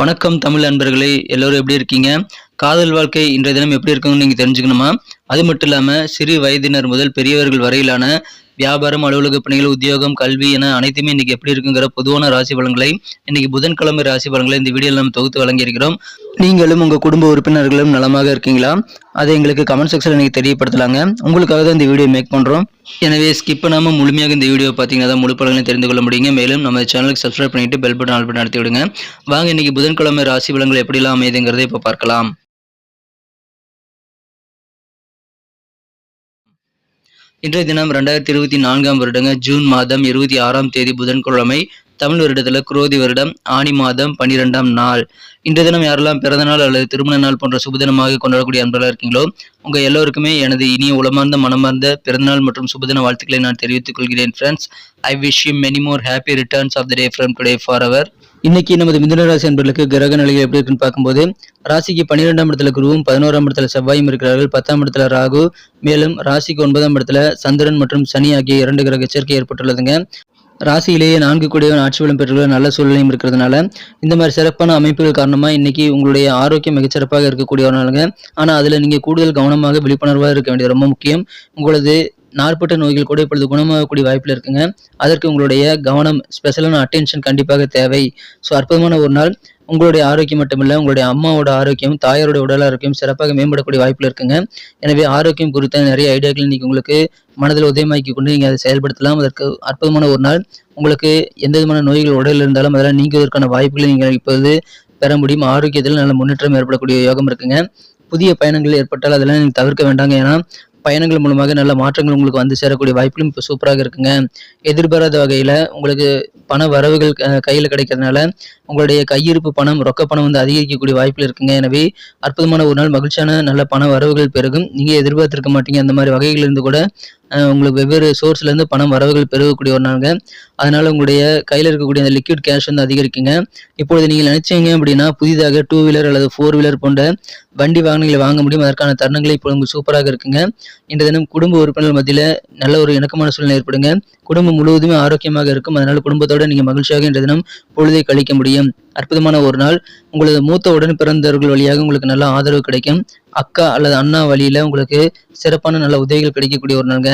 வணக்கம் தமிழ் அன்பர்களே எல்லோரும் எப்படி இருக்கீங்க? காதல் வாழ்க்கை இன்றைய தினம் எப்படி இருக்குன்னு நீங்கள் தெரிஞ்சுக்கணுமா? அது மட்டும் இல்லாமல் சிறு வயதினர் முதல் பெரியவர்கள் வரையிலான வியாபாரம் அலுவலக பணிகள் உத்தியோகம் கல்வி என அனைத்துமே இன்னைக்கு எப்படி இருக்குங்கிற பொதுவான ராசி பலன்களை இன்னைக்கு புதன்கிழமை ராசி பலன்களை இந்த வீடியோவில் நம்ம தொகுத்து வழங்கியிருக்கிறோம். நீங்களும் உங்கள் குடும்ப உறுப்பினர்களும் நலமாக இருக்கீங்களா? அதை எங்களுக்கு கமெண்ட் செக்ஷனில் நீங்கள் தெரியப்படுத்தலாங்க. உங்களுக்காக தான் இந்த வீடியோ மேக் பண்ணுறோம் எனவே ஸ்கிப் பண்ணாமல் முழுமையாக இந்த வீடியோ பார்த்தீங்கன்னா தான் முழு பலன்களை தெரிந்து கொள்ள முடியுங்க. மேலும் நம்ம சேனலுக்கு சப்ஸ்கிரைப் பண்ணிட்டு பெல் பட்டன் ஆல் பட்டன் நடத்தி விடுங்க. வாங்க இன்னைக்கு புதன்கிழமை ராசி பலன்கள் எப்படிலாம் அமைதுங்கிறத இப்போ பார்க்கலாம். இன்றைய தினம் ரெண்டாயிரத்தி இருபத்தி நான்காம் வருடங்க ஜூன் மாதம் இருபத்தி ஆறாம் தேதி புதன்கிழமை தமிழ் வருடத்தில் குரோதி வருடம் ஆணி மாதம் பன்னிரெண்டாம் நாள். இன்றைய தினம் யாரெல்லாம் பிறந்த நாள் அல்லது திருமண நாள் போன்ற சுபதினமாக கொண்டாடக்கூடிய அன்பர்களாக இருக்கீங்களோ உங்க எல்லோருக்குமே எனது இனிய உளமார்ந்த மனமார்ந்த பிறந்தநாள் மற்றும் சுபதின வாழ்த்துக்களை நான் தெரிவித்துக் கொள்கிறேன் friends I wish you many more happy returns of the day from today for அவர் இன்னைக்கு நமது மிதுனராசி ராசி கிரக நிலைகள் எப்படி இருக்குன்னு பார்க்கும்போது ராசிக்கு பன்னிரெண்டாம் இடத்துல குருவும் பதினோராம் இடத்துல செவ்வாயும் இருக்கிறார்கள். பத்தாம் இடத்துல ராகு மேலும் ராசிக்கு ஒன்பதாம் இடத்துல சந்திரன் மற்றும் சனி ஆகிய இரண்டு கிரக சேர்க்கை ஏற்பட்டுள்ளதுங்க. ராசியிலேயே நான்கு கூடியவன் ஆட்சி வளம் பெற்றுள்ள நல்ல சூழ்நிலையும் இருக்கிறதுனால இந்த மாதிரி சிறப்பான அமைப்புகள் காரணமாக இன்னைக்கு உங்களுடைய ஆரோக்கியம் மிகச்சிறப்பாக இருக்கக்கூடிய ஒரு நாளுங்க. ஆனால் அதில் நீங்கள் கூடுதல் கவனமாக விழிப்புணர்வாக இருக்க வேண்டியது ரொம்ப முக்கியம். உங்களது நாற்பட்ட நோய்கள் கூட இப்பொழுது குணமாகக்கூடிய வாய்ப்பில் இருக்குங்க. அதற்கு உங்களுடைய கவனம் ஸ்பெஷலான அட்டென்ஷன் கண்டிப்பாக தேவை. ஸோ அற்புதமான ஒரு நாள். உங்களுடைய ஆரோக்கியம் மட்டுமில்லை உங்களுடைய அம்மாவோட ஆரோக்கியம் தாயாரோட உடல் ஆரோக்கியம் சிறப்பாக மேம்படக்கூடிய வாய்ப்பில் இருக்குங்க. எனவே ஆரோக்கியம் குறித்த நிறைய ஐடியாக்கள் இன்னைக்கு உங்களுக்கு மனதில் உதயமாக்கி கொண்டு நீங்கள் அதை செயல்படுத்தலாம். அதற்கு அற்புதமான ஒரு நாள். உங்களுக்கு எந்த விதமான நோய்கள் உடலில் இருந்தாலும் அதெல்லாம் நீங்குவதற்கான வாய்ப்புகளை நீங்கள் இப்போது பெற முடியும். ஆரோக்கியத்தில் நல்ல முன்னேற்றம் ஏற்படக்கூடிய யோகம் இருக்குங்க. புதிய பயணங்கள் ஏற்பட்டால் அதெல்லாம் நீங்கள் தவிர்க்க வேண்டாங்க. ஏன்னா பயணங்கள் மூலமாக நல்ல மாற்றங்கள் உங்களுக்கு வந்து சேரக்கூடிய வாய்ப்புகளும் இப்போ சூப்பராக இருக்குங்க. எதிர்பாராத வகையில் உங்களுக்கு பண வரவுகள் கையில் கிடைக்கிறதுனால உங்களுடைய கையிருப்பு பணம் ரொக்க பணம் வந்து அதிகரிக்கக்கூடிய வாய்ப்பில் இருக்குங்க. எனவே அற்புதமான ஒரு நாள் மகிழ்ச்சியான நல்ல பண வரவுகள் பெருகும். நீங்கள் எதிர்பார்த்துருக்க மாட்டீங்க அந்த மாதிரி வகைகளிலிருந்து கூட உங்களுக்கு வெவ்வேறு சோர்ஸ்லேருந்து பணம் வரவுகள் பெருகக்கூடிய ஒரு நாளுங்க. அதனால் உங்களுடைய கையில் இருக்கக்கூடிய அந்த லிக்விட் கேஷ் வந்து அதிகரிக்குங்க. இப்பொழுது நீங்கள் நினைச்சீங்க அப்படின்னா புதிதாக டூ வீலர் அல்லது ஃபோர் வீலர் போன்ற வண்டி வாகனங்களை வாங்க முடியும். அதற்கான தருணங்களை இப்போ உங்களுக்கு சூப்பராக இருக்குங்க. இன்று தினம் குடும்ப உறுப்பினர்கள் மத்தியில் நல்ல ஒரு இணக்கமான சூழ்நிலை ஏற்படுங்க. குடும்பம் முழுவதுமே ஆரோக்கியமாக இருக்கும். அதனால் குடும்பத்தோடு நீங்கள் மகிழ்ச்சியாக இன்று தினம் பொழுதை கழிக்க முடியும். அற்புதமான ஒரு நாள். உங்களது மூத்த உடன் பிறந்தவர்கள் வழியாக உங்களுக்கு நல்ல ஆதரவு கிடைக்கும். அக்கா அல்லது அண்ணா வழியில உங்களுக்கு சிறப்பான நல்ல உதவிகள் கிடைக்கக்கூடிய ஒரு நாளுங்க.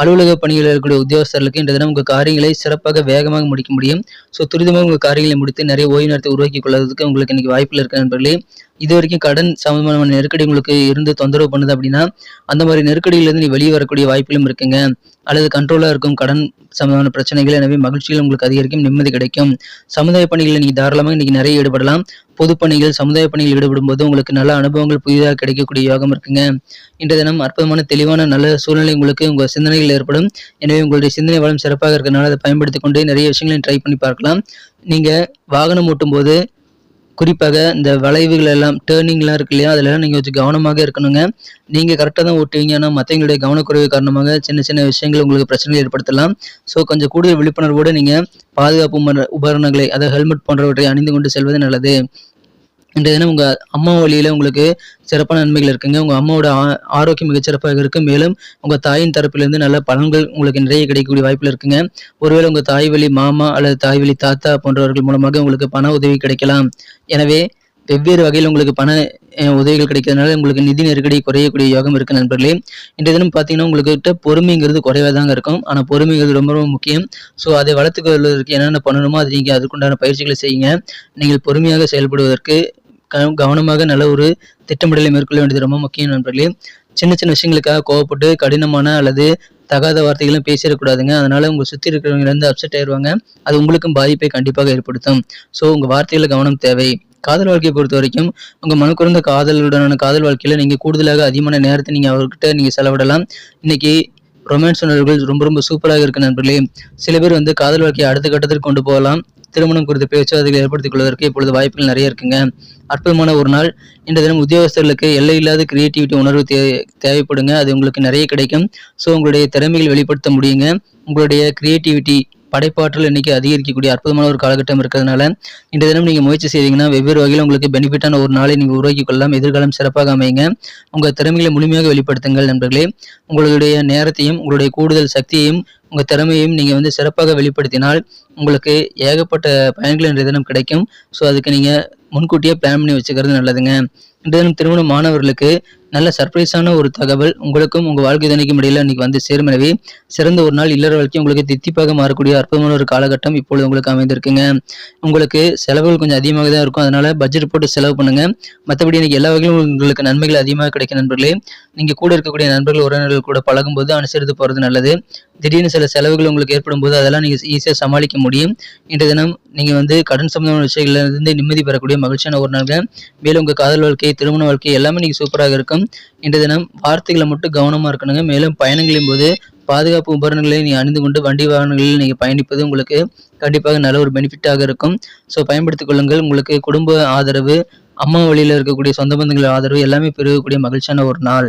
அலுவலக பணியில் இருக்கக்கூடிய உத்தியோகஸ்தர்களுக்கு இன்றைய தினம் உங்கள் காரியங்களை சிறப்பாக வேகமாக முடிக்க முடியும். ஸோ துரிதமாக உங்கள் காரியங்களை முடித்து நிறைய ஓய்வு நேரத்தை உருவாக்கி கொள்வதற்கு உங்களுக்கு இன்னைக்கு வாய்ப்பில் இருக்க நண்பர்களே. இது வரைக்கும் கடன் சம்பந்தமான நெருக்கடி உங்களுக்கு இருந்து தொந்தரவு பண்ணுது அப்படின்னா அந்த மாதிரி நெருக்கடியிலிருந்து நீ வெளியே வரக்கூடிய வாய்ப்பிலும் இருக்குங்க. அல்லது கண்ட்ரோலாக இருக்கும் கடன் சம்பந்தமான பிரச்சனைகள் எனவே மகிழ்ச்சிகள் உங்களுக்கு அதிகரிக்கும் நிம்மதி கிடைக்கும். சமுதாய பணிகளில் நீங்கள் தாராளமாக இன்றைக்கி நிறைய ஈடுபடலாம். பொது பணிகள் சமுதாய பணிகள் ஈடுபடும் போது உங்களுக்கு நல்ல அனுபவங்கள் புதிதாக கிடைக்கக்கூடிய யோகம் இருக்குங்க. இன்றைய தினம் அற்புதமான தெளிவான நல்ல சூழ்நிலை உங்களுக்கு உங்கள் சிந்தனைகள் ஏற்படும். எனவே உங்களுடைய சிந்தனை வளம் சிறப்பாக இருக்கிறனால அதை பயன்படுத்தி கொண்டு நிறைய விஷயங்களையும் ட்ரை பண்ணி பார்க்கலாம். நீங்கள் வாகனம் ஓட்டும் போது குறிப்பாக இந்த வளைவுகள் எல்லாம் டேர்னிங்லாம் இருக்கு இல்லையா அதிலெல்லாம் நீங்கள் கொஞ்சம் கவனமாக இருக்கணுங்க. நீங்கள் கரெக்டாக தான் ஓட்டுவீங்க ஆனால் மற்றவங்களுடைய கவனக்குறைவு காரணமாக சின்ன சின்ன விஷயங்கள் உங்களுக்கு பிரச்சனைகள் ஏற்படுத்தலாம். ஸோ கொஞ்சம் கூடுதல் விழிப்புணர்வோடு நீங்கள் பாதுகாப்பு உபகரணங்களை அதாவது ஹெல்மெட் போன்றவற்றை அணிந்து கொண்டு செல்வது நல்லது. இன்றைய தினம் உங்கள் அம்மா வழியில் உங்களுக்கு சிறப்பான நன்மைகள் இருக்குங்க. உங்கள் அம்மாவோட ஆரோக்கியம் மிகச்சிறப்பாக இருக்குது மேலும் உங்கள் தாயின் தரப்பிலிருந்து நல்ல பலன்கள் உங்களுக்கு நிறைய கிடைக்கக்கூடிய வாய்ப்பில் இருக்குங்க. ஒருவேளை உங்கள் தாய் வழி மாமா அல்லது தாய் வழி தாத்தா போன்றவர்கள் மூலமாக உங்களுக்கு பண உதவி கிடைக்கலாம். எனவே வெவ்வேறு வகையில் உங்களுக்கு பண உதவிகள் கிடைக்கிறதுனால உங்களுக்கு நிதி நெருக்கடி குறையக்கூடிய யோகம் இருக்கு நண்பர்களே. இன்றைய தினம் பார்த்தீங்கன்னா உங்கள்கிட்ட பொறுமைங்கிறது குறைவாக தாங்க இருக்கும். ஆனால் பொறுமைங்கிறது ரொம்ப ரொம்ப முக்கியம். ஸோ அதை வளர்த்துக்கொள்வதற்கு என்னென்ன பண்ணணுமோ அது நீங்கள் அதுக்குண்டான பயிற்சிகளை செய்யுங்க. நீங்கள் பொறுமையாக செயல்படுவதற்கு கவனமாக நல்ல ஒரு திட்டமிடலை மேற்கொள்ள வேண்டியது ரொம்ப முக்கியம் நண்பர்களே. சின்ன சின்ன விஷயங்களுக்காக கோவப்பட்டு கடினமான அல்லது தகாத வார்த்தைகளும் பேசிடக்கூடாதுங்க. அதனால உங்க சுற்றி இருக்கிறவங்க இருந்து அப்செட் ஆயிடுவாங்க அது உங்களுக்கும் பாதிப்பை கண்டிப்பாக ஏற்படுத்தும். ஸோ உங்க வார்த்தையில கவனம் தேவை. காதல் வாழ்க்கையை பொறுத்த வரைக்கும் உங்க மனக்குறந்த காதலுடனான காதல் வாழ்க்கையில நீங்க கூடுதலாக அதிகமான நேரத்தை நீங்க அவர்கிட்ட நீங்க செலவிடலாம். இன்னைக்கு ரொமான்ஸ் உணர்வுகள் ரொம்ப ரொம்ப சூப்பராக இருக்கு நண்பர்களே. சில பேர் வந்து காதல் வாழ்க்கையை அடுத்த கட்டத்திற்கு கொண்டு போகலாம். திருமணம் குறித்த பேச்சுவார்த்தைகளை ஏற்படுத்திக் கொள்வதற்கு இப்பொழுது வாய்ப்புகள் நிறைய இருக்குங்க. அற்புதமான ஒரு நாள். இன்றைய தினம் உத்தியோகஸ்தர்களுக்கு எல்லை இல்லாத கிரியேட்டிவிட்டி உணர்வு தே தேவைப்படுங்க. அது உங்களுக்கு நிறைய கிடைக்கும். ஸோ உங்களுடைய திறமைகள் வெளிப்படுத்த முடியுங்க. உங்களுடைய கிரியேட்டிவிட்டி படைப்பாற்றல் இன்னைக்கு அதிகரிக்கக்கூடிய அற்புதமான ஒரு காலகட்டம் இருக்கிறதுனால இந்த தினம் நீங்கள் முயற்சி செய்தீங்கன்னா வெவ்வேறு வகையில் உங்களுக்கு பெனிஃபிட்டான ஒரு நாளை நீங்கள் உருவாக்கி கொள்ளலாம். எதிர்காலம் சிறப்பாக அமையுங்க. உங்கள் திறமைகளை முழுமையாக வெளிப்படுத்துங்கள் நண்பர்களே. உங்களுடைய நேரத்தையும் உங்களுடைய கூடுதல் சக்தியையும் உங்கள் திறமையும் நீங்கள் வந்து சிறப்பாக வெளிப்படுத்தினால் உங்களுக்கு ஏகப்பட்ட பயன்கள் இன்றைய தினம் கிடைக்கும். ஸோ அதுக்கு நீங்கள் முன்கூட்டியே பிளான் பண்ணி வச்சுக்கிறது நல்லதுங்க. இன்றைய தினம் திருமண மாணவர்களுக்கு நல்ல சர்ப்ரைஸான ஒரு தகவல். உங்களுக்கும் உங்கள் வாழ்க்கை துணைக்கும் இடையில் இன்னைக்கு வந்து சேரும். எனவே சிறந்த ஒரு நாள் இல்லற வாழ்க்கை உங்களுக்கு தித்திப்பாக மாறக்கூடிய அற்புதமான ஒரு காலகட்டம் இப்பொழுது உங்களுக்கு அமைந்திருக்குங்க. உங்களுக்கு செலவுகள் கொஞ்சம் அதிகமாக தான் இருக்கும். அதனால பட்ஜெட் போட்டு செலவு பண்ணுங்க. மற்றபடி இன்னைக்கு எல்லா வகையிலும் உங்களுக்கு நன்மைகள் அதிகமாக கிடைக்கும் நண்பர்களே. நீங்கள் கூட இருக்கக்கூடிய நண்பர்கள் உறவினர்கள் கூட பழகும்போது அனுசரித்து போகிறது நல்லது. திடீர்னு சில செலவுகள் உங்களுக்கு ஏற்படும் போது அதெல்லாம் நீங்கள் ஈஸியாக சமாளிக்க முடியும். இன்றைய தினம் நீங்கள் வந்து கடன் சம்பந்தமான விஷயங்கள்லேருந்து நிம்மதி பெறக்கூடிய மகிழ்ச்சியான ஒரு நாள் மேலும் உங்கள் காதல் வாழ்க்கை திருமண வாழ்க்கை எல்லாமே நீங்கள் சூப்பராக இருக்கும். இன்றைய தினம் வார்த்தைகளை மட்டும் கவனமாக இருக்கணுங்க. மேலும் பயணங்களின் போது பாதுகாப்பு உபகரணங்களை நீ அணிந்து கொண்டு வண்டி வாகனங்களில் நீங்கள் பயணிப்பது உங்களுக்கு கண்டிப்பாக நல்ல ஒரு பெனிஃபிட்டாக இருக்கும். ஸோ பயன்படுத்திக் கொள்ளுங்கள். உங்களுக்கு குடும்ப ஆதரவு அம்மா வழியில் இருக்கக்கூடிய சொந்த பந்தங்கள் ஆதரவு எல்லாமே பெருகக்கூடிய மகிழ்ச்சியான ஒரு நாள்.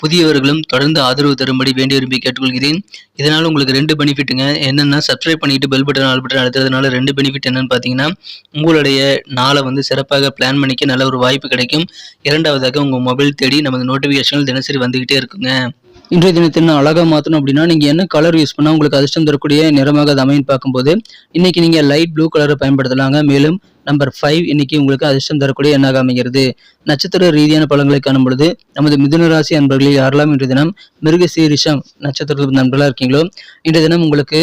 புதியவர்களும் தொடர்ந்து ஆதரவு தரும்படி வேண்டி விரும்பி கேட்டுக்கொள்கிறேன். இதனால் உங்களுக்கு ரெண்டு பெனிஃபிட்டுங்க. என்னென்னா சப்ஸ்கிரைப் பண்ணிட்டு பெல் பட்டன் ஆல் பட்டன் அழுத்துறதுனால ரெண்டு பெனிஃபிட் என்னன்னு பார்த்தீங்கன்னா உங்களுடைய நாளை வந்து சிறப்பாக பிளான் பண்ணிக்க நல்ல ஒரு வாய்ப்பு கிடைக்கும். இரண்டாவதாக உங்கள் மொபைல் தேடி நமது நோட்டிஃபிகேஷன்கள் தினசரி வந்துகிட்டே இருக்குங்க. இன்றைய தினத்தை நான் அழகாக மாற்றணும் அப்படின்னா நீங்கள் என்ன கலர் யூஸ் பண்ணால் உங்களுக்கு அதிர்ஷ்டம் தரக்கூடிய நிறமாக அது அமைன்னு பார்க்கும்போது இன்றைக்கி நீங்கள் லைட் ப்ளூ கலரை பயன்படுத்தலாங்க. மேலும் நம்பர் ஃபைவ் இன்னைக்கு உங்களுக்கு அதிர்ஷ்டம் தரக்கூடிய எண்ணாக அமைகிறது. நட்சத்திர ரீதியான பலன்களை காணும் பொழுது நமது மிதுன ராசி அன்பர்களில் யாரெல்லாம் இன்றைய தினம் மிருகசீரிஷம் நட்சத்திரத்தில் நண்பர்களாக இருக்கீங்களோ? இன்றைய தினம் உங்களுக்கு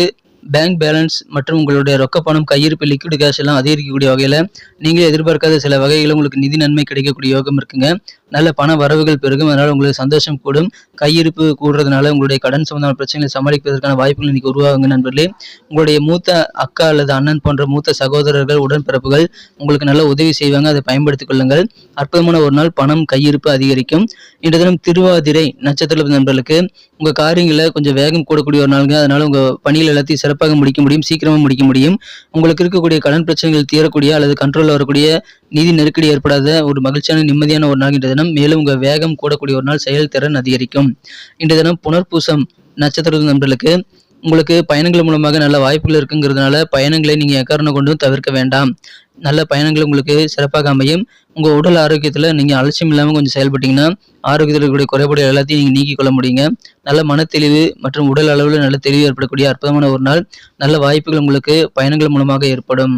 பேங்க் பேலன்ஸ் மற்றும் உங்களுடைய ரொக்க பணம் கையிருப்பு லிக்விட் கேஷ் எல்லாம் அதிகரிக்கக்கூடிய வகையில் நீங்கள் எதிர்பார்க்காத சில வகைகளில் உங்களுக்கு நிதி நன்மை கிடைக்கக்கூடிய யோகம் இருக்குங்க. நல்ல பண வரவுகள் பெருகும். அதனால் உங்களுக்கு சந்தோஷம் கூடும். கையிருப்பு கூடுறதுனால உங்களுடைய கடன் சம்பந்தமான பிரச்சனைகளை சமாளிப்பதற்கான வாய்ப்புகள் இன்னைக்கு உருவாகுங்க நண்பர்களே. உங்களுடைய மூத்த அக்கா அல்லது அண்ணன் போன்ற மூத்த சகோதரர்கள் உடன்பிறப்புகள் உங்களுக்கு நல்ல உதவி செய்வாங்க. அதை பயன்படுத்திக் கொள்ளுங்கள். அற்புதமான ஒரு நாள் பணம் கையிருப்பு அதிகரிக்கும். இன்று தினம் திருவாதிரை நட்சத்திர நண்பர்களுக்கு உங்க காரியங்களை கொஞ்சம் வேகம் கூடக்கூடிய ஒரு நாளுங்க. அதனால உங்க பணிகள் எல்லாத்தையும் சிறப்பாக முடிக்க முடியும் சீக்கிரமா முடிக்க முடியும். உங்களுக்கு இருக்கக்கூடிய கடன் பிரச்சனைகள் தீரக்கூடிய அல்லது கண்ட்ரோல் வரக்கூடிய நிதி நெருக்கடி ஏற்படாத ஒரு மகிழ்ச்சியான நிம்மதியான ஒரு நாள் இன்றைய தினம். மேலும் உங்க வேகம் கூடக்கூடிய ஒரு நாள் செயல்திறன் அதிகரிக்கும். இன்றைய தினம் புனர்பூசம் நட்சத்திர நண்பர்களுக்கு உங்களுக்கு பயணங்கள் மூலமாக நல்ல வாய்ப்புகள் இருக்குங்கிறதுனால பயணங்களை நீங்கள் எக்காரணம் கொண்டும் தவிர்க்க வேண்டாம். நல்ல பயணங்கள் உங்களுக்கு சிறப்பாக அமையும். உங்கள் உடல் ஆரோக்கியத்தில் நீங்கள் அலட்சியம் இல்லாமல் கொஞ்சம் செயல்பட்டீங்கன்னா ஆரோக்கியத்தில் இருக்கக்கூடிய குறைபாடு எல்லாத்தையும் நீங்கள் நீக்கிக் கொள்ள முடியுங்க. நல்ல மனத்தெளிவு மற்றும் உடல் அளவில் நல்ல தெளிவு ஏற்படக்கூடிய அற்புதமான ஒரு நாள். நல்ல வாய்ப்புகள் உங்களுக்கு பயணங்கள் மூலமாக ஏற்படும்.